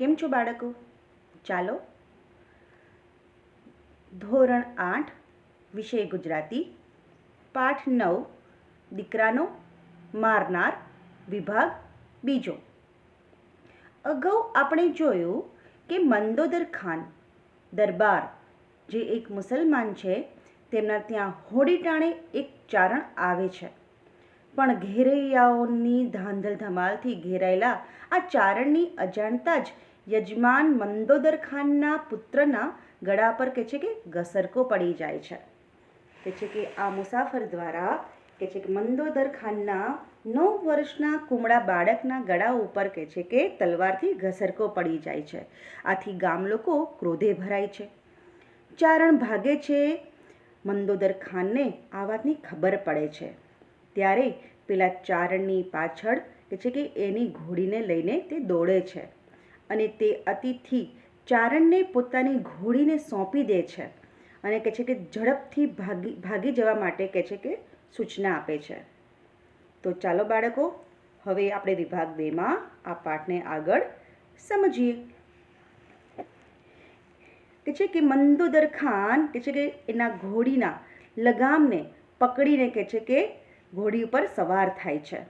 કેમ છો બાળકો? ચાલો. ધોરણ આઠ, વિષય ગુજરાતી. પાઠ નવ, દીકરાનો મારનાર વિભાગ બીજો. અગાઉ આપણે જોયું કે મંદોદર ખાન દરબાર જે એક મુસલમાન છે, તેમના ત્યાં હોડી ટાણે એક ચારણ આવે છે. પણ ઘેરૈયાઓની ધાંધલ ધમાલથી ઘેરાયેલા આ ચારણની અજાણતા જ યજમાન મંદોદર ખાનના પુત્રના ગળા પર કે છે કે ઘસરકો પડી જાય છે. કે છે કે આ મુસાફર દ્વારા કે છે કે મંદોદર ખાનના નવ વર્ષના કુમળા બાળકના ગળા ઉપર કે છે કે તલવારથી ઘસરકો પડી જાય છે. આથી ગામ લોકો ક્રોધે ભરાય છે. ચારણ ભાગે છે મંદોદર ખાનને આ વાતની ખબર પડે છે. ત્યારે પેલા ચારણની પાછળ કે છે કે એની ઘોડીને લઈને તે દોડે છે. અને તે અતિથિ ચારણને પોતાની ઘોડીને સોંપી દે છે અને કહે છે કે ઝડપથી ભાગી ભાગી જવા માટે કહે છે કે સૂચના આપે છે. તો ચાલો બાળકો, હવે આપણે વિભાગ બેમાં આ પાઠને આગળ સમજીએ. કે છે કે મંદોદર ખાન કે છે કે એના ઘોડીના લગામને પકડીને કહે છે કે ઘોડી ઉપર સવાર થાય છે.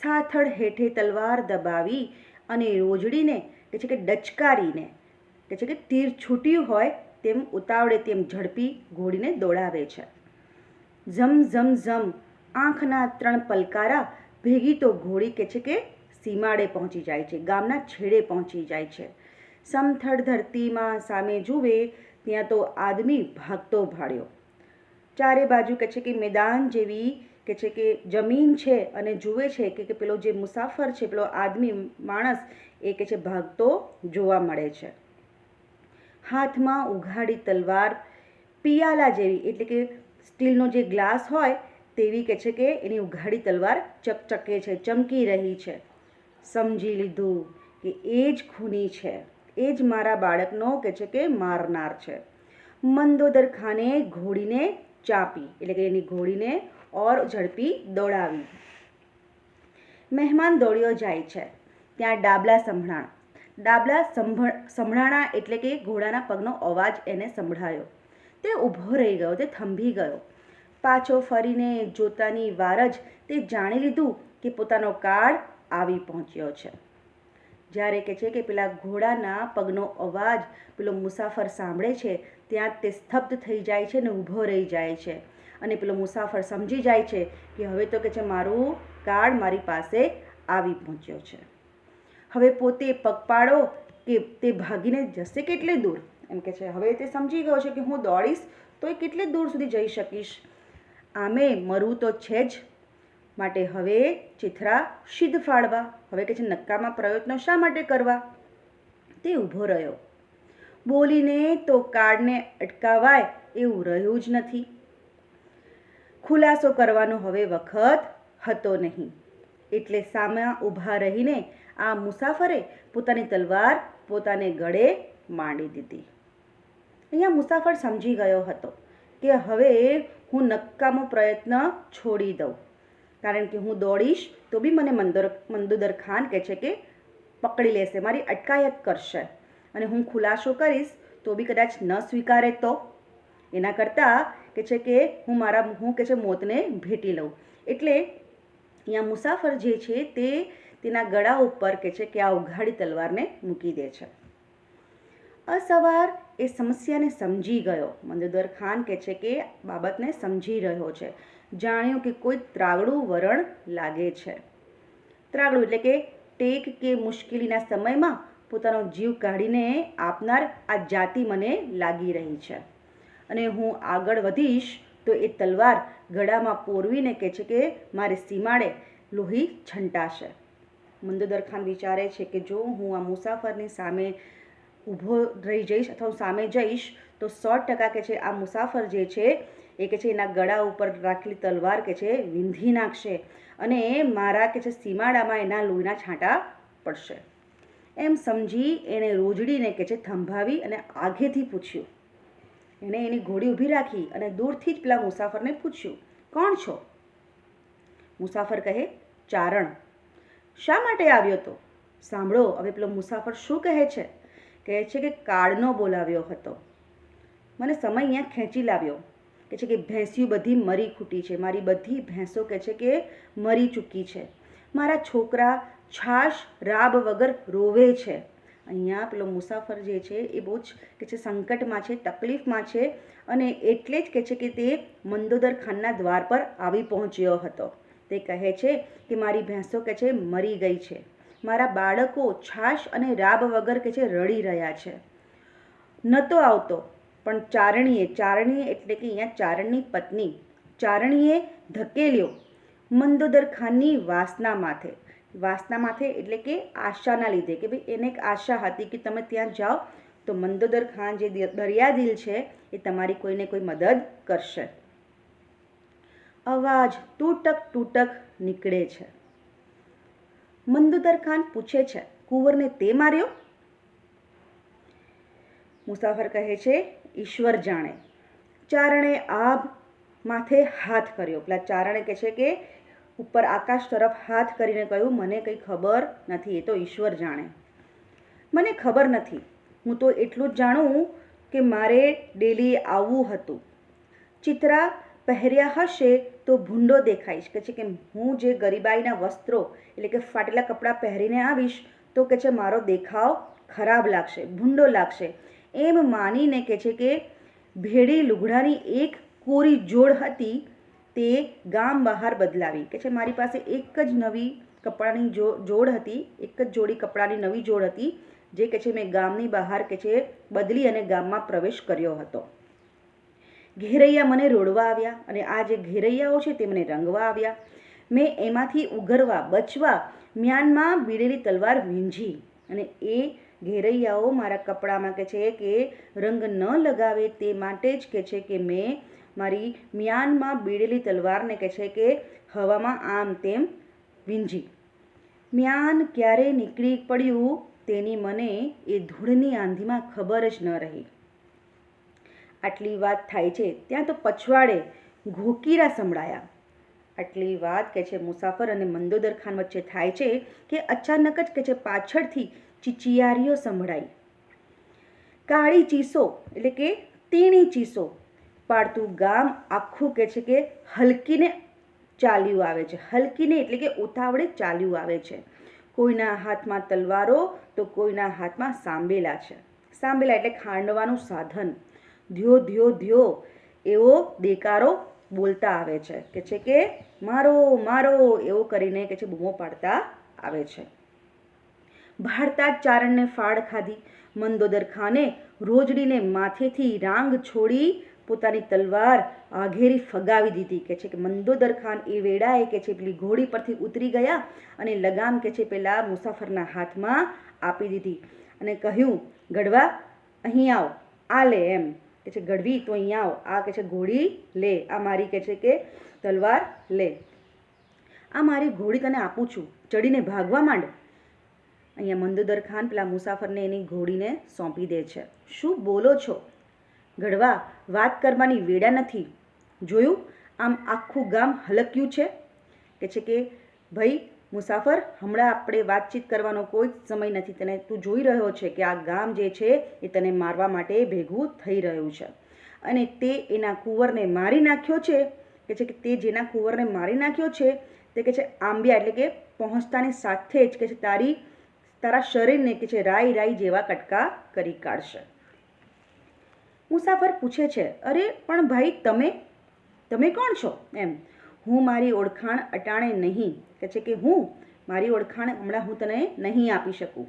સાથળ હેઠે તલવાર દબાવી અને રોજડીને કે છે કે ડચકારીને, કે છે કે તીર છૂટ્યું હોય તેમ ઉતાવળે તેમ ઝડપી ઘોડીને દોડાવે છે. ઝમ ઝમ ઝમ, આંખના ત્રણ પલકારા ભેગી તો ઘોડી કે છે કે સીમાડે પહોંચી જાય છે, ગામના છેડે પહોંચી જાય છે. સમથળ ધરતીમાં સામે જુએ ત્યાં તો આદમી ભાગતો ભાળ્યો ચારે બાજુ કે છે કે મેદાન જેવી કે છે કે જમીન છે અને જુએ છે કે કે પેલો જે મુસાફર છે, પેલો આદમી માણસ, એ કે છે ભાગતો જોવા મળે છે. હાથમાં ઉઘાડી તલવાર, પિયાલા જેવી, એટલે કે સ્ટીલનો જે ગ્લાસ હોય, તેવી કે છે કે એની ઉઘાડી તલવાર ચકચકે છે, ચમકી રહી છે. સમજી લીધું કે એ જ ખૂની છે, એ જ મારા બાળકનો કે છે કે મારનાર છે. મંદોદર ખાને ઘોડીને ચાપી, એટલે કે એની ઘોડીને ઓર ઝડપી દોડાવી. મહેમાન દોડ્યો જાય છે. ત્યાં ડાબલા સંભળાણા. ડાબલા સંભળ, સંભળાણા એટલે કે ઘોડાના પગનો અવાજ એને સંભળાયો. તે ઊભો રહી ગયો, તે થંભી ગયો. પાછો ફરીને જોતાની વાર જ તે જાણી લીધું કે પોતાનો કાળ આવી પહોંચ્યો છે. જ્યારે કે છે કે પેલા ઘોડાના પગનો અવાજ પેલો મુસાફર સાંભળે છે, ત્યાં તે સ્તબ્ધ થઈ જાય છે ને ઊભો રહી જાય છે. અને પેલો મુસાફર સમજી જાય છે કે હવે તો કે છે મારું કાર્ડ મારી પાસે આવી પહોંચ્યો છે. હવે પોતે પગપાળો કે તે ભાગીને જશે કેટલે દૂર? એમ કે છે, હવે તે સમજી ગયો છે કે હું દોડીશ તો એ કેટલે દૂર સુધી જઈ શકીશ? આમે મરવું તો છે જ માટે હવે ચિથરા સિદ્ધ ફાળવા, હવે કે છે નક્કામાં પ્રયત્નો શા માટે કરવા? તે ઊભો રહ્યો. બોલીને તો કાર્ડને અટકાવાય એવું રહ્યું જ નથી. ખુલાસો કરવાનો હવે વખત હતો નહીં. એટલે સામે ઊભા રહીને આ મુસાફરે પોતાની તલવાર પોતાને ગળે માંડી દીધી. અહીંયા મુસાફર સમજી ગયો હતો કે હવે હું નક્કામો પ્રયત્ન છોડી દઉં. કારણ કે હું દોડીશ તો બી મને મંદોર, મંદોદર ખાન કહે છે કે પકડી લેશે, મારી અટકાયત કરશે. અને હું ખુલાસો કરીશ તો બી કદાચ ન સ્વીકારે તો. એના કરતાં કે છે કે હું મારા, હું કે છે મોતને ભેટી લઉં. એટલે અહીંયા મુસાફર જે છે તે તેના ગળા ઉપર કે છે કે આ ઉઘાડી તલવારને મૂકી દે છે. અસવાર એ સમસ્યાને સમજી ગયો. મંદોદર ખાન કે છે કે બાબતને સમજી રહ્યો છે. જાણ્યું કે કોઈ ત્રાગડું વરણ લાગે છે. ત્રાગડું એટલે કે ટેક કે મુશ્કેલીના સમયમાં પોતાનો જીવ કાઢીને આપનાર આ જાતિ મને લાગી રહી છે. અને હું આગળ વધીશ તો એ તલવાર ગળામાં પોરવીને કહે છે કે મારે સીમાડે લોહી છંટાશે. મંદોદર ખાન વિચારે છે કે જો હું આ મુસાફરની સામે ઊભો રહી જઈશ અથવા સામે જઈશ તો સો ટકા કે છે આ મુસાફર જે છે એ કે છે, એના ગળા ઉપર રાખેલી તલવાર કે છે, વિંધી નાખશે અને મારા કે છે, સીમાડામાં એના લોહીના છાંટા પડશે. એમ સમજી એણે રોજડીને કે છે, થંભાવી અને આગેથી પૂછ્યું. એણે એની ઘોડી ઊભી રાખી અને દૂરથી જ પેલા મુસાફરને પૂછ્યું, કોણ છો? મુસાફર કહે, ચારણ. શા માટે આવ્યો તો? સાંભળો, હવે પેલો મુસાફર શું કહે છે? કહે છે કે કાળનો બોલાવ્યો હતો. મને સમય અહીંયા ખેંચી લાવ્યો. કે છે કે ભેંસીઓ બધી મરી ખૂટી છે. મારી બધી ભેંસો કે છે કે મરી ચૂકી છે. મારા છોકરા છાશ, રાબ વગર રોવે છે. અહીંયા પેલો મુસાફર જે છે એ બહુ જ કે છે સંકટમાં છે, તકલીફમાં છે અને એટલે જ કે છે કે તે મંદોદર ખાનના દ્વાર પર આવી પહોંચ્યો હતો. તે કહે છે કે મારી ભેંસો કે છે મરી ગઈ છે. મારા બાળકો છાશ અને રાબ વગર કે છે રડી રહ્યા છે. નહોતો આવતો. પણ ચારણીએ ચારણીએ એટલે કે અહીંયા ચારણની પત્ની, ચારણીએ ધકેલ્યો મંદોદર ખાનની વાસના માથે. વાસના માથે એટલે કે આશાના લીધે કે ભાઈ એને એક આશા હતી કે તમે ત્યાં જાઓ તો મંદોદર ખાન જે દરિયાદિલ છે એ તમારી કોઈને કોઈ મદદ કરશે. અવાજ તૂટક તૂટક નીકળે છે. મંદોદર ખાન પૂછે છે, કુંવરને તે માર્યો? મુસાફર કહે છે ઈશ્વર જાણે. ચારણે આભ માથે હાથ કર્યો. પેલા ચારણે કહે છે કે, ઉપર આકાશ તરફ હાથ કરીને કહ્યું, મને કંઈ ખબર નથી, એ તો ઈશ્વર જાણે. મને ખબર નથી. હું તો એટલું જ જાણું કે મારે ડેલી આવવું હતું. ચિત્રા પહેર્યા હશે તો ભૂંડો દેખાઈશ. કે છે કે, હું જે ગરીબાઈના વસ્ત્રો, એટલે કે ફાટેલા કપડાં પહેરીને આવીશ, તો કે છે, મારો દેખાવ ખરાબ લાગશે, ભૂંડો લાગશે. એમ માનીને કે છે કે ભેડી લુગડાની એક કોરી જોડ હતી તે ગામ બહાર બદલાવી. કે છે, મારી પાસે એક જ નવી કપડાની જો, જોડ હતી, એક જ જોડી કપડાની નવી જોડ હતી, જે કે છે, મેં ગામની બહાર કે છે, બદલી અને ગામમાં પ્રવેશ કર્યો હતો. ઘેરૈયા મને રોડવા આવ્યા અને આ જે ઘેરૈયાઓ છે તે મને રંગવા આવ્યા. મેં એમાંથી ઉઘરવા, બચવા મ્યાનમાં બીડેલી તલવાર વીંઝી અને એ ઘેરૈયાઓ મારા કપડામાં કે છે કે રંગ ન લગાવે તે માટે જ કે છે કે મેં મારી મ્યાનમાં બીડેલી તલવારને કે છે કે હવામાં આમ તેમ વીંજી. મ્યાન ક્યારે નીકળી પડ્યું તેની મને એ ધૂળની આંધીમાં ખબર જ ન રહી. આટલી વાત થાય છે, ત્યાં તો પછવાડે ઘોકીરા સંભળાયા. આટલી વાત કે છે મુસાફર અને મંદોદર ખાન વચ્ચે થાય છે કે અચાનક જ કે છે પાછળથી ચીચિયારીઓ સંભળાઈ. કાળી ચીસો એટલે કે તીણી ચીસો પાડતું ગામ આખું કે છે કે હલકીને ચાલ્યું આવે છે. હલકીને એટલે કે ઉતાવળે ચાલ્યું આવે છે. કોઈના હાથમાં તલવારો તો કોઈના હાથમાં સાંબેલા છે. સાંબેલા એટલે ખાંડવાનું સાધન. ધ્યો ધ્યો ધ્યો એવો દેકારો બોલતા આવે છે. કે છે કે મારો મારો એવો કરીને કે છે બૂમો પાડતા આવે છે. ભાડતા જ ચારણને ફાળ ખાધી. મંદોદર ખાને રોજડીને માથેથી રાંગ છોડી પોતાની તલવાર આઘેરી ફગાવી દીધી. કે છે કે મંદોદર ખાન એ વેળાએ કે છે પેલી ઘોડી પરથી ઉતરી ગયા અને લગામ કે છે પેલા મુસાફરના હાથમાં આપી દીધી. અને કહ્યું, ગઢવા, અહીં આવ. આ લે એમ. કે છે, ગઢવી, તો અહીં આવ. આ કે છે, ઘોડી, લે. આ મારી કે છે કે તલવાર, લે. આ મારી ઘોડી તને આપું છું. ચડીને ભાગવા માંડ? અહીંયા મંદોદર ખાન પેલા મુસાફરને એની ઘોડીને સોંપી દે છે. શું બોલો છો? ગઢવા, વાત કરવાની વેડા નથી. જોયું? આમ આખું ગામ હલક્યું છે? કે છે કે, ભાઈ, મુસાફર, હમણાં આપણે વાતચીત કરવાનો કોઈ જ સમય નથી. તને તું જોઈ રહ્યો છે કે આ ગામ જે છે, એ તને મારવા માટે ભેગું થઈ રહ્યું છે. અને તે એના કુંવરને મારી નાખ્યો છે? કે છે કે તે જેના કુંવરને મારી નાખ્યો છે? તે કે છે આંબિયા એટલે કે પહોંચતાની સાથે જ. કે છે તારી તારા શરીરને કે છે રાઈ રાઈ જેવા કટકા કરી કાઢશે. મુસાફર પૂછે છે, અરે, પણ ભાઈ તમે? તમે કોણ છો? એમ. હું મારી ઓળખાણ અટાણે નહીં. કે છે કે, હું મારી ઓળખાણ હમણાં હું તને નહીં આપી શકું.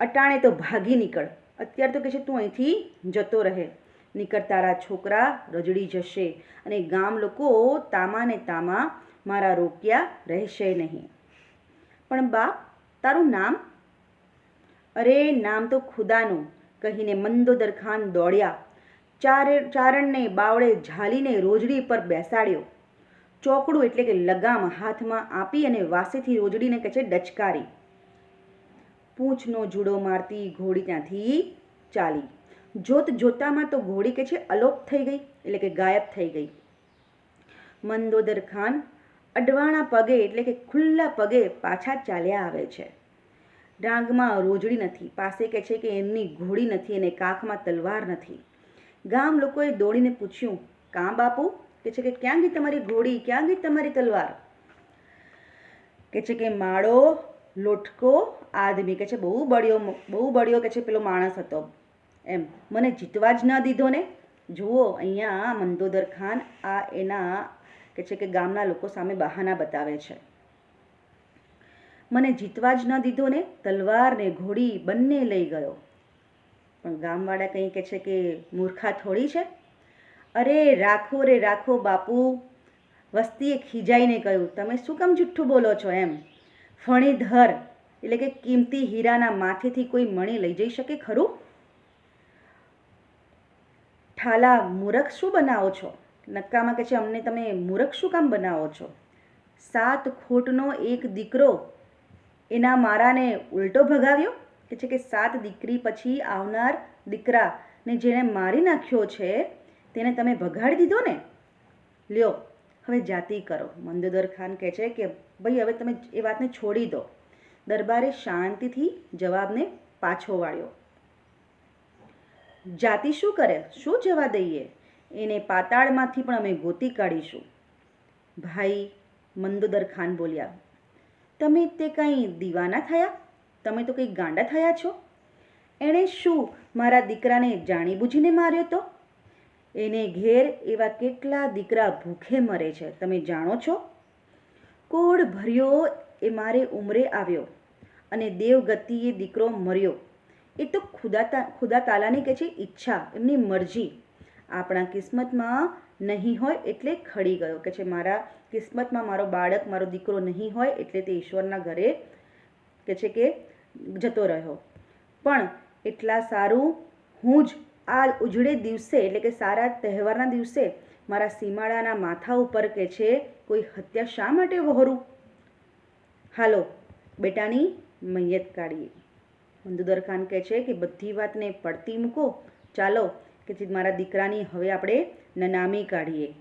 અટાણે તો ભાગી નીકળ. અત્યારે તો કે છે તું અહીંથી જતો રહે. નીકળ, તારા છોકરા રજડી જશે અને ગામ લોકો તામા ને તામા મારા રોક્યા રહેશે નહીં. પણ બાપ તારું નામ? અરે, નામ તો ખુદાનું, કહીને મંદોદર ખાન દોડ્યા. ચારે, ચારણને બાવળે ઝાલીને રોજડી પર બેસાડ્યો. ચોકડું એટલે કે લગામ હાથમાં આપી અને વાસેથી રોજડીને કે છે ડચકારી. પૂંછનો જુડો મારતી ઘોડી ત્યાંથી ચાલી. જોત જોતામાં તો ઘોડી કે છે અલોપ થઈ ગઈ, એટલે કે ગાયબ થઈ ગઈ. મંદોદર ખાન અડવાણા પગે, એટલે કે ખુલ્લા પગે પાછા ચાલ્યા આવે છે. ડાંગમાં રોજડી નથી. પાસે કહે છે કે એમની ઘોડી નથી અને કાખમાં તલવાર નથી. ગામ લોકોએ દોડીને પૂછ્યું કાં બાપુ કે છે કે ક્યાં ગઈ તમારી ઘોડી? ક્યાં ગઈ તમારી તલવાર? કે છે કે, માળો, લોટકો, આદમી. કે છે, બહુ બળ્યો બહુ બળ્યો કે છે પેલો માણસ હતો. એમ, મને જીતવા જ ન દીધો ને? જુઓ, અહીંયા મંદોદર ખાન આ એના કે છે કે ગામના લોકો સામે બહાના બતાવે છે. મને જીતવા જ ન દીધો ને, તલવાર ને ઘોડી બંને લઈ ગયો. પણ ગામવાળા કંઈ કહે છે કે મૂર્ખા થોડી છે? અરે રાખો રે રાખો બાપુ, વસ્તીએ ખીજાઈને કહ્યું, તમે શું કામ જુઠ્ઠું બોલો છો એમ? ફણીધર એટલે કે કિંમતી હીરાના માથેથી કોઈ મણી લઈ જઈ શકે ખરું? ઠાલા મૂરખ શું બનાવો છો? નક્કામાં કે છે, અમને તમે મૂરખ શું કામ બનાવો છો? સાત ખોટનો એક દીકરો એના મારાને ઉલટો ભગાવ્યો? કે છે કે સાત દીકરી પછી આવનાર દીકરાને જેણે મારી નાખ્યો છે, તેને તમે ભગાડી દીધો ને? લ્યો, હવે જાતિ કરો. મંદોદર ખાન કહે છે કે, ભાઈ, હવે તમે એ વાતને છોડી દો. દરબારે શાંતિથી જવાબને પાછો વાળ્યો. જાતિ શું કરે? શું જવા દઈએ? એને પાતાળમાંથી પણ અમે ગોતી કાઢીશું. ભાઈ મંદોદર ખાન બોલ્યા, તમે તે કંઈ દીવાના થયા? તમે તો કંઈ ગાંડા થયા છો? એણે શું મારા દીકરાને જાણીબૂજીને માર્યો તો? એને ઘેર એવા કેટલા દીકરા ભૂખે મરે છે, તમે જાણો છો? કોડ ભર્યો એ મારે ઉંમરે આવ્યો અને દેવગતિએ દીકરો મર્યો. એ તો ખુદા ખુદા તાલાની કે છે ઈચ્છા, એમની મરજી. આપણા કિસ્મતમાં નહીં હોય એટલે ખડી ગયો કે છે, મારા કિસ્મતમાં મારો બાળક, મારો દીકરો નહીં હોય એટલે તે ઈશ્વરના ઘરે કે છે કે જતો રહ્યો. પણ એટલા સારું હું જ આ ઉજળે દિવસે એટલે કે સારા તહેવારના દિવસે મારા સીમાડાના માથા ઉપર કે છે, કોઈ હત્યા શા માટે વહોરું? હાલો, બેટાની મૈયત કાઢીએ. મંદુદર ખાન કહે છે કે, બધી વાતને પડતી મૂકો. ચાલો કે જે મારા દીકરાની હવે આપણે નનામી કાઢીએ,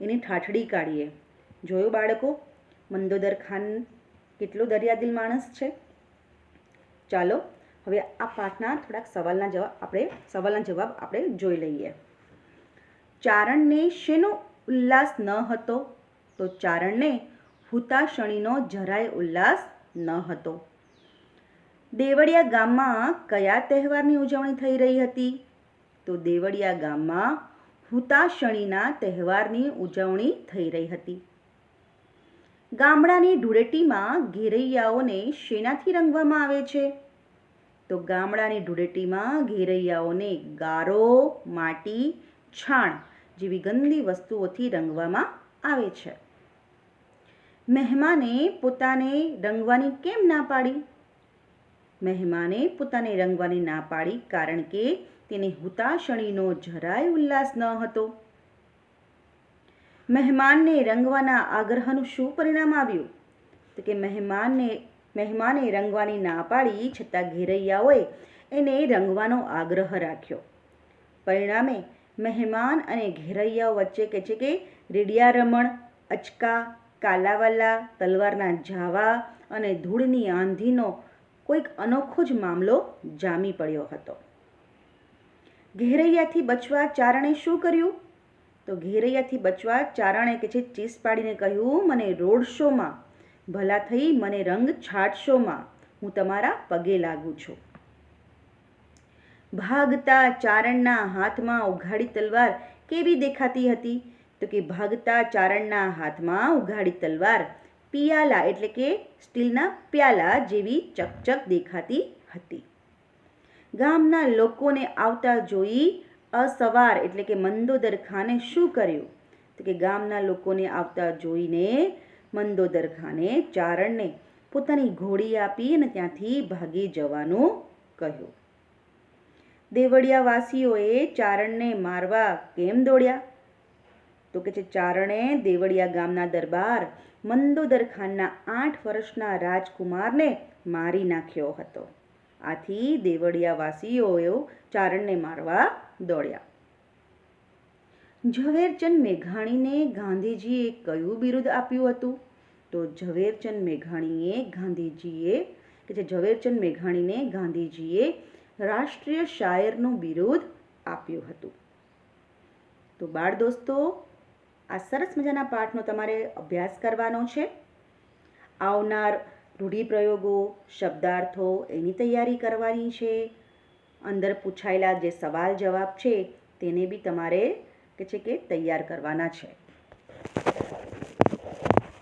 એની ઠાઠડી કાઢીએ. જોયું બાળકો? મંદોદર ખાન કેટલો દરિયાદિલ માણસ છે? ચાલો, હવે આ પાઠના થોડાક સવાલના જવાબ આપણે, સવાલના જવાબ આપણે જોઈ લઈએ. ચારણને શેનો ઉલ્લાસ ન હતો? તો ચારણને હુતાશણીનો જરાય ઉલ્લાસ ન હતો. દેવળિયા ગામમાં કયા તહેવારની ઉજવણી થઈ રહી હતી? તો દેવળિયા ગામમાં હુતાશણીના તહેવારની ઉજવણી થઈ રહી હતી. ગામડાની ધૂળેટીમાં ઘેરૈયાઓને શેનાથી રંગવામાં આવે છે? તો ગામડાની ધૂળેટીમાં ઘેરૈયાઓને ગારો, માટી, છાણ જેવી ગંદી વસ્તુઓથી રંગવામાં આવે છે. મહેમાને પોતાને રંગવાની કેમ ના પાડી? મહેમાને પોતાને રંગવાની ના પાડી કારણ કે તેને હુતાશણીનો જરાય ઉલ્લાસ ન હતો. મહેમાનને રંગવાના આગ્રહનું શું પરિણામ આવ્યું? તો કે મહેમાનને, મહેમાને રંગવાની ના પાડી છતાં ઘેરૈયાઓએ એને રંગવાનો આગ્રહ રાખ્યો. પરિણામે મહેમાન અને ઘેરૈયાઓ વચ્ચે કહે છે કે રેડિયા રમણ અચકા, કાલાવાલા, તલવારના જાવા અને ધૂળની આંધીનો કોઈક અનોખો જ મામલો જામી પડ્યો હતો. ઘેરૈયાથી બચવા ચારણે શું કર્યું? તો ઘેરૈયાથી બચવા ચારણે કે છે ચીસ પાડીને કહ્યું, મને રોડ શોમાં ભલા થઈ મને રંગ છાટશોમાં, હું તમારા પગે લાગુ છું. ભાગતા ચારણના હાથમાં ઉઘાડી તલવાર કેવી દેખાતી હતી? તો કે ભાગતા ચારણના હાથમાં ઉઘાડી તલવાર પિયાલા, એટલે કે સ્ટીલના પ્યાલા જેવી ચકચક દેખાતી હતી. ગામના લોકોને આવતા જોઈ અસવાર એટલે કે મંદોદર ખાને શું કર્યું? તો કે ગામના લોકોને આવતા જોઈને મંદોદર ખાને ચારણને પોતાની ઘોડી આપી અને ત્યાંથી ભાગી જવાનું કહ્યું. દેવળિયાવાસીઓએ ચારણને મારવા કેમ દોડ્યા? તો કે છે ચારણે દેવળિયા ગામના દરબાર મંદોદર ખાનના આઠ વર્ષના રાજકુમારને મારી નાખ્યો હતો. આથી દેવળિયાવાસીઓએ ચારણને મારવા દોડ્યા. ઝવેરચંદ મેઘાણીને ગાંધીજીએ કયું બિરુદ આપ્યું હતું? તો ઝવેરચંદ મેઘાણીએ ગાંધીજીએ કે જે ઝવેરચંદ મેઘાણીને ગાંધીજીએ રાષ્ટ્રીય શાયરનું બિરુદ આપ્યું હતું. તો બાળ દોસ્તો, આ સરસ મજાના પાઠનો તમારે અભ્યાસ કરવાનો છે. આવનાર રૂઢિપ્રયોગો, શબ્દાર્થો એની તૈયારી કરવાની છે. અંદર પૂછાયેલા જે સવાલ જવાબ છે, તેને બી તમારે, કે છે કે તૈયાર કરવાના છે.